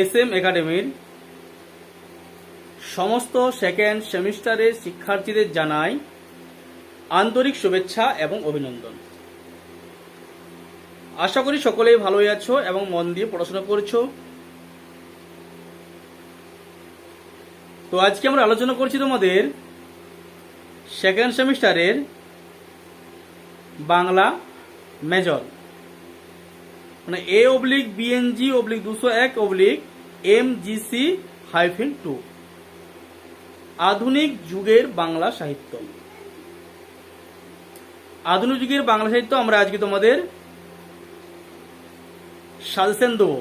S M একাডেমির সমস্ত second সেমিস্টারের শিক্ষার্থীদের জানাই আন্তরিক শুভেচ্ছা এবং অভিনন্দন। আশা করি সকলেই ভালোই আছো এবং মন দিয়ে পড়াশোনা করছ। তো আজকে আমরা আলোচনা করছি তোমাদের সেকেন্ড সেমিস্টারের বাংলা মেজর। মানে এ অবলিক বিএনজি অবলিক দুশো এক oblique M GC hyphen two আধুনিক যুগের বাংলা সাহিত্য। আধুনিক যুগের বাংলা সাহিত্য আমরা আজকে তোমাদের সাজেশন দেবো।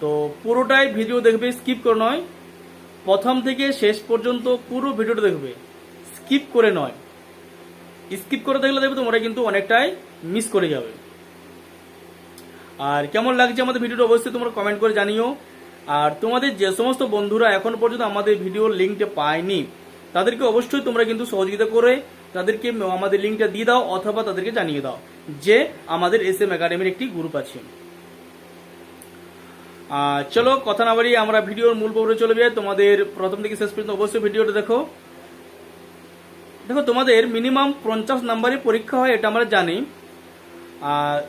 তো পুরোটাই ভিডিও দেখবে স্কিপ করে নয়। প্রথম থেকে শেষ পর্যন্ত পুরো ভিডিওটা দেখবে। স্কিপ করে নয়। স্কিপ করে দেখলে দেখবে তোমরা কিন্তু অনেকটাই মিস করে যাবে। আর কেমন লাগছে আমাদের ভিডিওটা অবশ্যই তোমরা কমেন্ট করে জানিও। আর তোমাদের যে সমস্ত বন্ধুরা এখন পর্যন্ত আমাদের ভিডিওর লিঙ্কটা পায়নি, তাদেরকে অবশ্যই তোমরা কিন্তু সহযোগিতা করে তাদেরকে আমাদের লিঙ্কটা দিয়ে দাও অথবা তাদেরকে জানিয়ে দাও যে আমাদের এস এম একাডেমির একটি গ্রুপ আছে। চলো কথা না বাড়িয়ে আমরা ভিডিওর মূল পর্বে চলে যাই। তোমাদের প্রথম থেকে শেষ পর্যন্ত অবশ্যই ভিডিওটা দেখো। দেখো, তোমাদের মিনিমাম পঞ্চাশ নাম্বারের পরীক্ষা হয়, এটা আমরা জানি।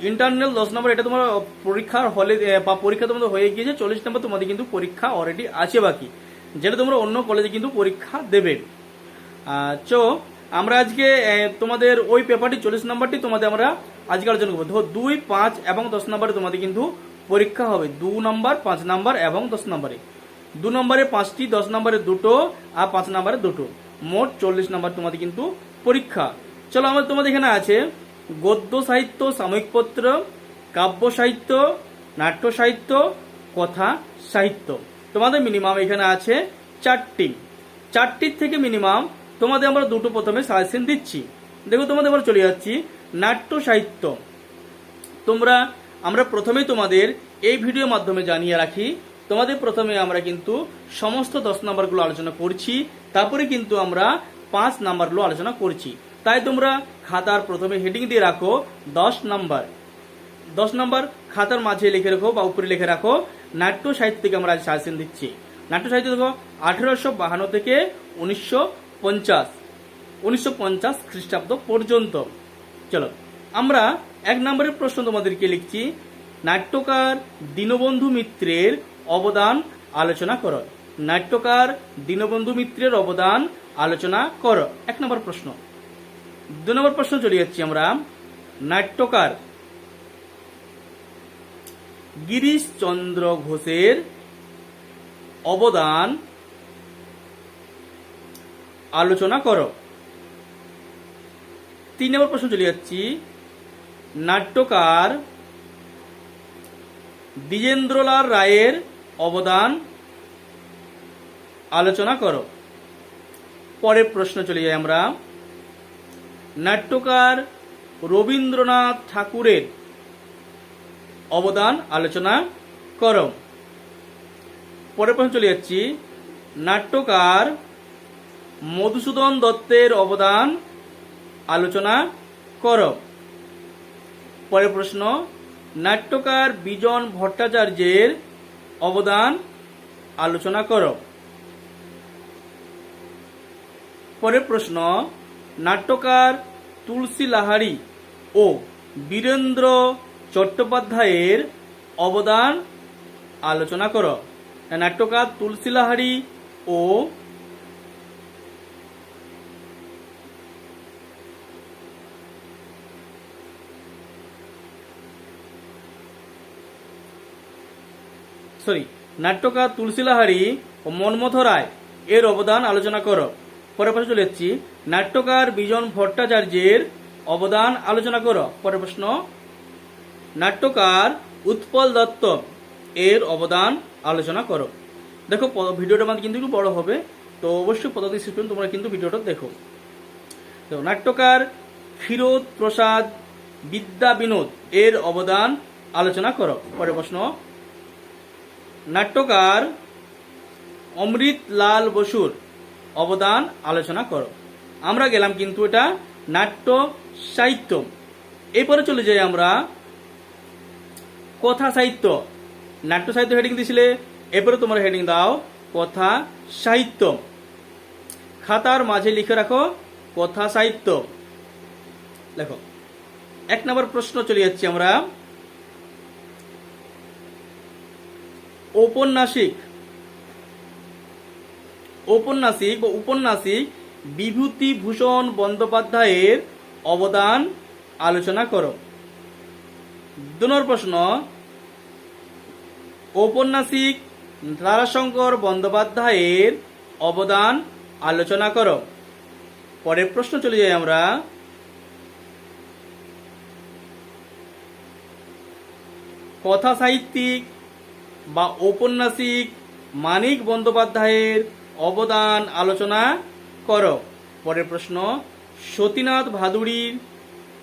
ইন্টারনাল দশ নম্বর এটা তোমার পরীক্ষার হলে বা পরীক্ষা তোমাদের হয়ে গিয়েছে, চল্লিশ নম্বর তোমাদের কিন্তু পরীক্ষা অলরেডি আছে বাকি। যেটা তোমরা অন্য কলেজে কিন্তু পরীক্ষা দেবে। চো, আমরা আজকে তোমাদের ওই পেপারটি চল্লিশ নম্বরটি তোমাদের আমরা আজকে আলোচনা করব। ধরো দুই, পাঁচ এবং দশ নম্বরে তোমাদের কিন্তু পরীক্ষা হবে। দু নম্বর পাঁচ নম্বর এবং দশ নম্বরে দু নম্বরে পাঁচটি, দশ নম্বরে দুটো আর পাঁচ নম্বরে দুটো। মোট চল্লিশ নম্বর তোমাদের কিন্তু পরীক্ষা। চলো আমার তোমাদের এখানে আছে গদ্য সাহিত্য সাময়িকপত্র কাব্য সাহিত্য, নাট্য সাহিত্য, কথা সাহিত্য। তোমাদের মিনিমাম এখানে আছে চারটি। চারটির থেকে মিনিমাম তোমাদের আমরা দুটো প্রথমে সাজেশন দিচ্ছি। দেখো, তোমাদের আমরা চলে যাচ্ছি নাট্য সাহিত্য। তোমরা, আমরা প্রথমেই তোমাদের এই ভিডিওর মাধ্যমে জানিয়ে রাখি, তোমাদের প্রথমে আমরা কিন্তু সমস্ত দশ নাম্বারগুলো আলোচনা করছি, তারপরে কিন্তু আমরা পাঁচ নাম্বারগুলো আলোচনা করছি। তাই তোমরা খাতার প্রথমে হেডিং দিয়ে রাখো দশ নম্বর দশ নম্বর খাতার মাঝে লিখে রাখো বা উপরে লিখে রাখো, নাট্য সাহিত্য থেকে আমরা আজ সাজেশন দিচ্ছি। নাট্য সাহিত্য দেখো, আঠেরোশো বাহান্ন থেকে উনিশশো পঞ্চাশ উনিশশো পঞ্চাশ খ্রিস্টাব্দ পর্যন্ত। চলো, আমরা এক নম্বরের প্রশ্ন তোমাদেরকে লিখছি, নাট্যকার দীনবন্ধু মিত্রের অবদান আলোচনা করো। নাট্যকার দীনবন্ধু মিত্রের অবদান আলোচনা করো। এক নম্বর প্রশ্ন। দু নম্বর প্রশ্ন চলে যাচ্ছি আমরা। নাট্যকার গিরিশ চন্দ্র ঘোষের অবদান আলোচনা করো। তিন নম্বর প্রশ্ন চলে যাচ্ছি। নাট্যকার দ্বিজেন্দ্রলাল রায়ের অবদান আলোচনা করো। পরের প্রশ্ন চলে যাই আমরা। নাট্যকার রবীন্দ্রনাথ ঠাকুরের অবদান আলোচনা করো। পরের প্রশ্ন চলে যাচ্ছি। নাট্যকার মধুসূদন দত্তের অবদান আলোচনা করো। পরের প্রশ্ন, নাট্যকার বিজন ভট্টাচার্যের অবদান আলোচনা করো। পরের প্রশ্ন নাট্যকার তুলসী লাহারি ও বীরেন্দ্র চট্টোপাধ্যায়ের অবদান আলোচনা করো। নাট্যকার তুলসী লাহারি ও সরি, নাট্যকার তুলসী লাহারি ও মনমথ রায় এর অবদান আলোচনা করো। পরের প্রশ্ন চলে যাচ্ছি। নাট্যকার বিজন ভট্টাচার্যের অবদান আলোচনা করো। পরের প্রশ্ন, নাট্যকার উৎপল দত্ত এর অবদান আলোচনা করো। দেখো ভিডিওটা আমাদের কিন্তু একটু বড় হবে, তো অবশ্যই পদ্ধতি শেষ তোমরা কিন্তু ভিডিওটা দেখো। তো নাট্যকার ক্ষীরোদ প্রসাদ বিদ্যা বিনোদ এর অবদান আলোচনা করো। পরের প্রশ্ন, নাট্যকার অমৃত লাল বসুর অবদান আলোচনা করো। আমরা গেলাম কিন্তু এটা নাট্য সাহিত্য। এরপরে চলে যাই আমরা কথা সাহিত্য। নাট্য সাহিত্য হেডিং দিয়েছিলে এরপরে তোমরা হেডিং দাও কথা সাহিত্য। খাতার মাঝে লিখে রাখো কথা সাহিত্য। দেখো, এক নম্বর প্রশ্ন চলে যাচ্ছি আমরা। ঔপন্যাসিক ঔপন্যাসিক বা উপন্যাসিক বিভূতিভূষণ বন্দ্যোপাধ্যায়ের অবদান আলোচনা করো। দু প্রশ্ন, ঔপন্যাসিক তারাশঙ্কর বন্দ্যোপাধ্যায়ের অবদান আলোচনা করো। পরের প্রশ্ন চলে যাই আমরা। কথা সাহিত্যিক বা ঔপন্যাসিক মানিক বন্দ্যোপাধ্যায়ের অবদান আলোচনা করো। পরের প্রশ্ন, সতীনাথ ভাদুড়ির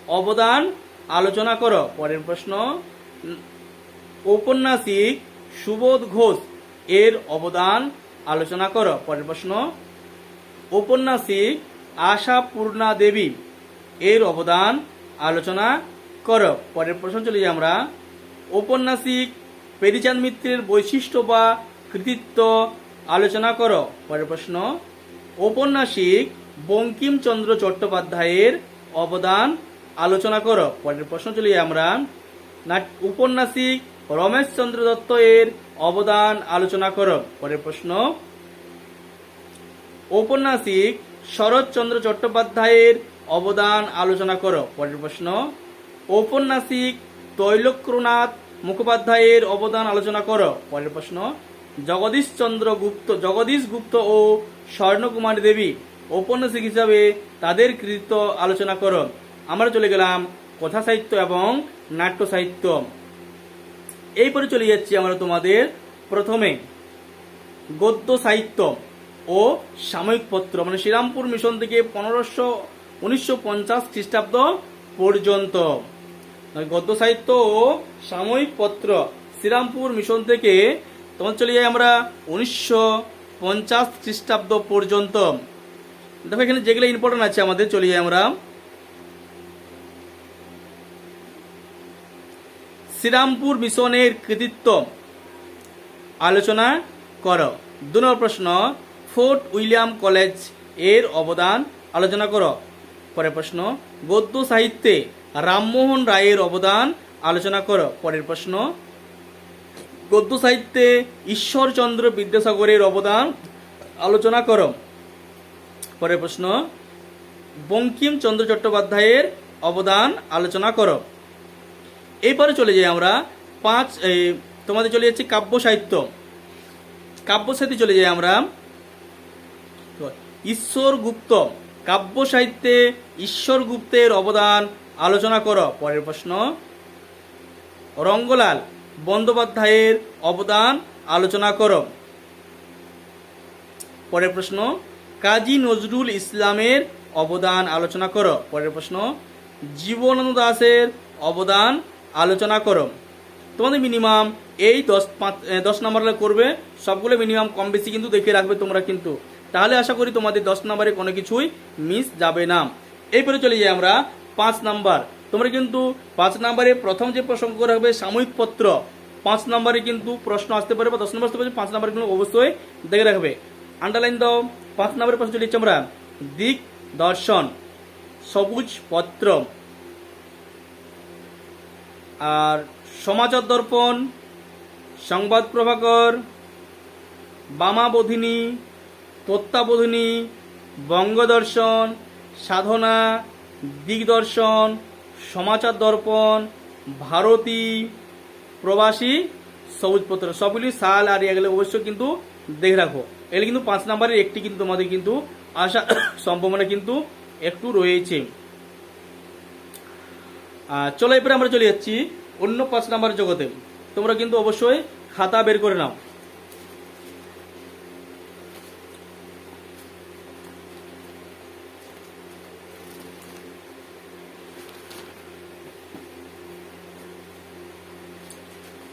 অবদান আলোচনা করো। পরের প্রশ্ন, ঔপন্যাসিক সুবোধ ঘোষ এর অবদান আলোচনা করো। পরের প্রশ্ন, ঔপন্যাসিক আশা পূর্ণা দেবী এর অবদান আলোচনা করো। পরের প্রশ্ন চলে যাই আমরা, ঔপন্যাসিক পেরিচাঁদ মিত্রের বৈশিষ্ট্য বা কৃতিত্ব আলোচনা করো। পরের প্রশ্ন, ঔপন্যাসিক বঙ্কিমচন্দ্র চট্টোপাধ্যায়ের অবদান আলোচনা করো। পরের প্রশ্ন চলি আমরা। উপন্যাসিক রমেশচন্দ্র দত্ত এর অবদান আলোচনা করো। পরের প্রশ্ন, ঔপন্যাসিক শরৎচন্দ্র চট্টোপাধ্যায়ের অবদান আলোচনা করো। পরের প্রশ্ন, ঔপন্যাসিক তৈলক্রনাথ মুখোপাধ্যায়ের অবদান আলোচনা করো। পরের প্রশ্ন জগদীশ চন্দ্র গুপ্ত জগদীশ গুপ্ত ও স্বর্ণকুমারী দেবী ঔপন্যাসিক হিসাবে তাদের কৃতিত্ব আলোচনা করো। আমরা চলে গেলাম কথা সাহিত্য এবং নাট্য সাহিত্য। এইপরে চলে যাচ্ছি আমরা তোমাদের প্রথমে। গদ্য সাহিত্য ও সাময়িক পত্র মানে শ্রীরামপুর মিশন থেকে পনেরোশো, উনিশশো পঞ্চাশ খ্রিস্টাব্দ পর্যন্ত। গদ্য সাহিত্য ও সাময়িক পত্র, শ্রীরামপুর মিশন থেকে তোমার চলে যাই আমরা উনিশশো পঞ্চাশ খ্রিস্টাব্দ পর্যন্ত, দেখো এখানে যেগুলো ইম্পর্টেন্ট আছে আমাদের চলে যাই আমরা শ্রীরামপুর মিশনের কৃতিত্ব আলোচনা করো। দু নম্বর প্রশ্ন, ফোর্ট উইলিয়াম কলেজের অবদান আলোচনা করো। পরের প্রশ্ন গদ্য সাহিত্যে রামমোহন রায়ের অবদান আলোচনা করো। পরের প্রশ্ন গদ্য সাহিত্যে ঈশ্বরচন্দ্র বিদ্যাসাগরের অবদান আলোচনা করো। পরের প্রশ্ন বঙ্কিমচন্দ্র চট্টোপাধ্যায়ের অবদান আলোচনা করো। এরপরে চলে যাই আমরা পাঁচ তোমাদের চলে যাচ্ছি কাব্য সাহিত্য। কাব্য সাহিত্যে চলে যাই আমরা। ঈশ্বর গুপ্ত কাব্য সাহিত্যে ঈশ্বর গুপ্তের অবদান আলোচনা করো। পরের প্রশ্ন, রঙ্গলাল বন্দ্যোপাধ্যায়ের অবদান আলোচনা করো। পরের প্রশ্ন, কাজী নজরুল ইসলামের অবদান আলোচনা করো। পরের প্রশ্ন, জীবনানন্দ দাসের অবদান আলোচনা করো। তোমাদের মিনিমাম এই দশ পাঁচ দশ নম্বরে করবে। সবগুলো মিনিমাম কম বেশি কিন্তু দেখে রাখবে তোমরা কিন্তু। তাহলে আশা করি তোমাদের দশ নম্বরে কোনো কিছুই মিস যাবে না। এরপরে চলে যাই আমরা পাঁচ নাম্বার তোমরা কিন্তু পাঁচ নম্বরে প্রথম যে প্রসঙ্গ রাখবে, সাময়িক পত্র, পাঁচ নম্বরে কিন্তু প্রশ্ন আসতে পারে বা দশ নম্বর আসতে পারে, পাঁচ নম্বরে কিন্তু অবশ্যই দেখে রাখবে। আন্ডারলাইন দাও, পাঁচ নম্বরের প্রশ্ন চলে আমরা। দিক, দর্শন, সবুজ পত্র। আর সমাচার দর্পণ, সংবাদ প্রভাকর, বামাবোধিনী, তত্ত্বাবোধিনী, বঙ্গদর্শন, সাধনা, দিগদর্শন সমাচার দর্পণ, ভারতী প্রবাসী সবুজপত্র সবগুলি সাল আর এগুলো অবশ্যই কিন্তু দেখে রাখো। এগুলো কিন্তু পাঁচ নম্বরের একটি কিন্তু তোমাদের কিন্তু আসা সম্ভাবনা কিন্তু একটু রয়েছে। চলো এরপরে আমরা চলে যাচ্ছি অন্য পাঁচ নাম্বার জগতে। তোমরা কিন্তু অবশ্যই খাতা বের করে নাও।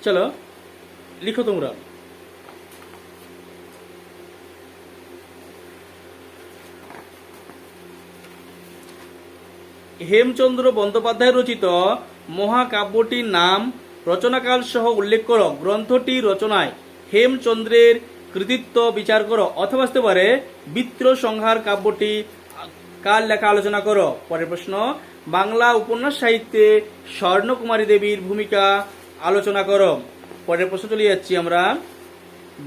চলো, লিখো তোমরা। হেমচন্দ্র বন্দ্যোপাধ্যায় রচিত মহাকাব্যটির নাম রচনাকাল সহ উল্লেখ করো। গ্রন্থটি রচনায় হেমচন্দ্রের কৃতিত্ব বিচার করো। অথবা আসতে পারে, বিত্র সংহার কাব্যটি কার লেখা আলোচনা করো? পরের প্রশ্ন, বাংলা উপন্যাস সাহিত্যে স্বর্ণকুমারী দেবীর ভূমিকা আলোচনা করো। পরের প্রশ্ন চলে যাচ্ছি আমরা।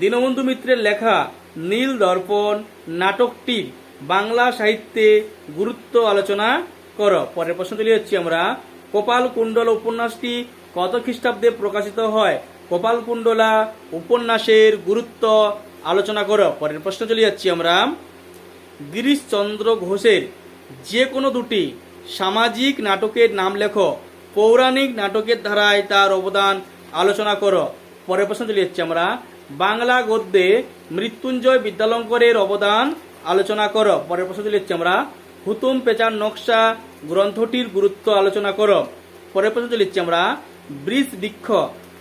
দীনবন্ধু মিত্রের লেখা নীল দর্পণ নাটকটি বাংলা সাহিত্যে গুরুত্ব আলোচনা করো। পরের প্রশ্ন চলে যাচ্ছি আমরা। কপাল কুণ্ডল উপন্যাসটি কত খ্রিস্টাব্দে প্রকাশিত হয়? কপাল কুণ্ডলা উপন্যাসের গুরুত্ব আলোচনা করো। পরের প্রশ্ন চলে যাচ্ছি আমরা। গিরিশচন্দ্র ঘোষের যে কোনো দুটি সামাজিক নাটকের নাম লেখো। পৌরাণিক নাটকের ধারায় তার অবদান আলোচনা করো। পরের প্রশ্ন চলে যাচ্ছি আমরা। বাংলা গদ্যে মৃত্যুঞ্জয় বিদ্যালঙ্করের অবদান আলোচনা করো। পরের প্রশ্ন চলে যাচ্ছি আমরা। হুতুম পেচার নকশা গ্রন্থটির গুরুত্ব আলোচনা করো। পরের প্রশ্ন চলে যাচ্ছি আমরা। বৃষ বৃক্ষ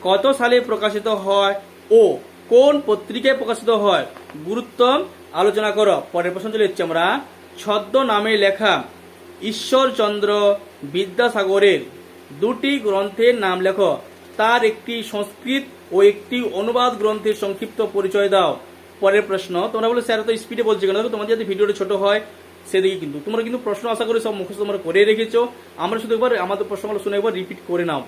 কত সালে প্রকাশিত হয় ও কোন পত্রিকায় প্রকাশিত হয়? গুরুত্ব আলোচনা করো। পরের প্রশ্ন চলে যাচ্ছি আমরা। ছদ্ম নামে লেখা ঈশ্বরচন্দ্র বিদ্যাসাগরের দুটি গ্রন্থের নাম লেখো। তার একটি সংস্কৃত ও একটি অনুবাদ গ্রন্থের সংক্ষিপ্ত পরিচয় দাও। পরের প্রশ্ন, তোমরা বলে, স্যার তো স্পিডে বলছে কেন? দেখো, তোমাদের যদি ভিডিওটা ছোট হয়, সেদিকে কিন্তু। তোমরা কিন্তু প্রশ্ন আশা করি সব মুখস্থ তোমরা করে রেখেছো। আমরা শুধু একবার, আমাদের প্রশ্নগুলো শুনে একবার রিপিট করে নাও।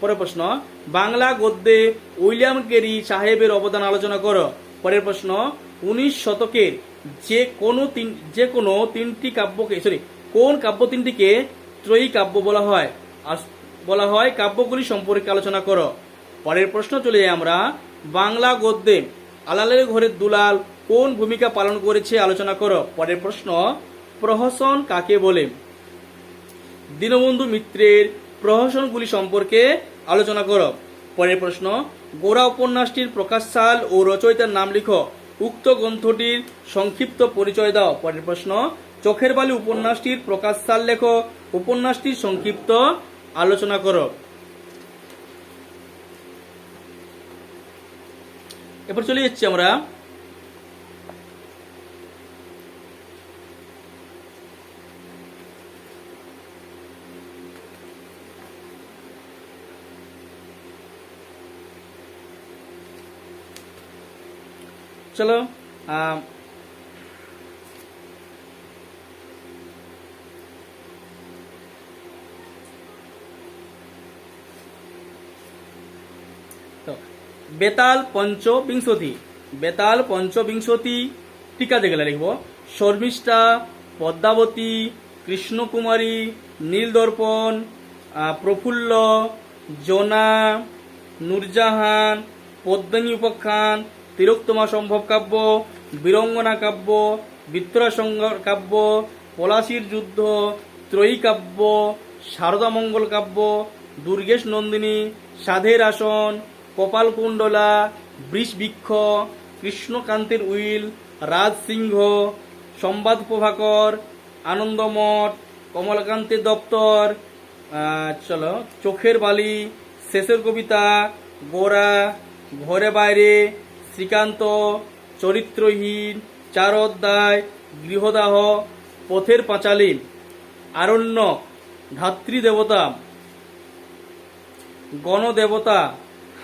পরের প্রশ্ন, বাংলা গদ্যে উইলিয়াম কেরি সাহেবের অবদান আলোচনা করো। পরের প্রশ্ন, উনিশ শতকের যে কোনো তিন, যে কোনো তিনটি কাব্যকে সরি কোন কাব্য তিনটিকে ত্রয়ী কাব্য বলা হয়? বলা হয় কাব্যগুলি সম্পর্কে আলোচনা করো। পরের প্রশ্ন চলে যাই আমরা। বাংলা গদ্যে আলালের ঘরের দুলাল কোন ভূমিকা পালন করেছে আলোচনা করো। পরের প্রশ্ন, প্রহসন কাকে বলে? দীনবন্ধু মিত্রের প্রহসনগুলি সম্পর্কে আলোচনা করো। পরের প্রশ্ন, গোড়া উপন্যাসটির প্রকাশসাল ও রচয়িতার নাম লিখো। উক্ত গ্রন্থটির সংক্ষিপ্ত পরিচয় দাও। পরের প্রশ্ন, চোখের বালি উপন্যাসটির প্রকাশসাল লেখো। উপন্যাসটির সংক্ষিপ্ত আলোচনা করো। এরপর চলে যাচ্ছি আমরা। চলো বেতাল পঞ্চবিংশতি বেতাল পঞ্চবিংশতি, টিকা দেখলে লিখব। শর্মিষ্ঠা পদ্মাবতী, কৃষ্ণকুমারী, নীলদর্পণ প্রফুল্ল, জোনা, নূরজাহান, পদ্মিনী উপাখ্যান, তিলোত্তমা সম্ভব কাব্য, বীরঙ্গনা কাব্য বিত্তরা সংগ্রাম কাব্য, পলাশির যুদ্ধ, ত্রয়ী কাব্য শারদা মঙ্গল কাব্য, দুর্গেশ নন্দিনী, সাধের আসন কপালকুণ্ডলা বৃষবৃক্ষ, কৃষ্ণকান্তের উইল রাজ সিংহ সম্বাদ প্রভাকর, আনন্দমঠ, কমলকান্তের দপ্তর চলো, চোখের বালি, শেষের কবিতা, গোরা, ঘরে বাইরে, শ্রীকান্ত, চরিত্রহীন চার অধ্যায় গৃহদাহ, পথের পাঁচালী আরণ্য ধাত্রী দেবতা, গণদেবতা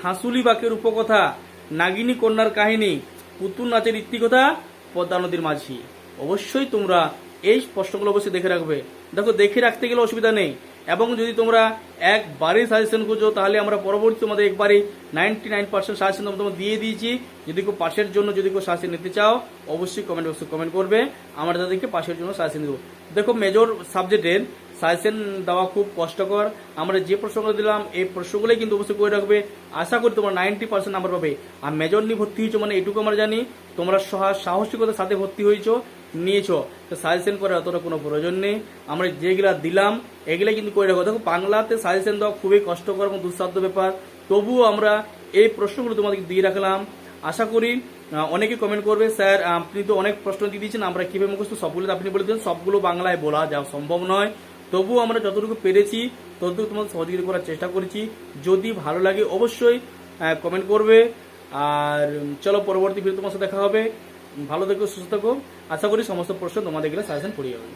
হাসুলি বাকের উপকথা, নাগিনী কন্যার কাহিনী, পুতুল নাচের ইতিকথা পদ্মা নদীর মাঝি। অবশ্যই তোমরা এই প্রশ্নগুলো অবশ্যই দেখে রাখবে। দেখো, দেখে রাখতে গেলে অসুবিধা নেই। এবং যদি তোমরা একবারে সাজেশন খুঁজো, তাহলে আমরা পরবর্তী তোমাদের একবারই নাইনটি নাইন পার্সেন্ট সাজেশন তোমাদের দিয়ে দিয়েছি। যদি কেউ পাশের জন্য যদি কেউ সাজেশন নিতে চাও, অবশ্যই কমেন্ট বক্সে কমেন্ট করবে। আমরা তাদেরকে পাশের জন্য সাজেশন দেবো। দেখো মেজর সাবজেক্টের সাজেশন দেওয়া খুব কষ্টকর। আমরা যে প্রশ্নগুলো দিলাম, এই প্রশ্নগুলোই কিন্তু অবশ্যই করে রাখবে। আশা করি তোমরা নাইনটি পার্সেন্ট নাম্বার পাবে। আর মেজর নিয়ে ভর্তি হয়েছো মানে এটুকু আমরা জানি, তোমরা সহা- সাহসিকতার সাথে ভর্তি হয়েছো, নিয়েছো। তো সাজেশন করার অতটা কোনো প্রয়োজন নেই। আমরা যেগুলা দিলাম এগুলো কিন্তু করে রাখো। দেখো, বাংলাতে সাজেশন দেওয়া খুবই কষ্টকর এবং দুঃসাধ্য ব্যাপার। তবুও আমরা এই প্রশ্নগুলো তোমাদেরকে দিয়ে রাখলাম। আশা করি অনেকে কমেন্ট করবে, স্যার, আপনি তো অনেক প্রশ্ন দিয়ে দিয়েছেন, আমরা কীভাবে মুখস্থ? সবগুলো আপনি বলে দিন সবগুলো বাংলায় বলা যাওয়া সম্ভব নয়। তবুও আমরা যতটুকু পেরেছি, ততটুকু তোমাদের সহযোগিতা করার চেষ্টা করেছি। যদি ভালো লাগে অবশ্যই কমেন্ট করবে। আর চলো পরবর্তী ভিডিও তোমার সাথে দেখা হবে। ভালো থেকো, সুস্থ থাকো। আশা করি সমস্ত প্রশ্ন তোমাদের গেলে সাজেশন পড়িয়ে যাবে।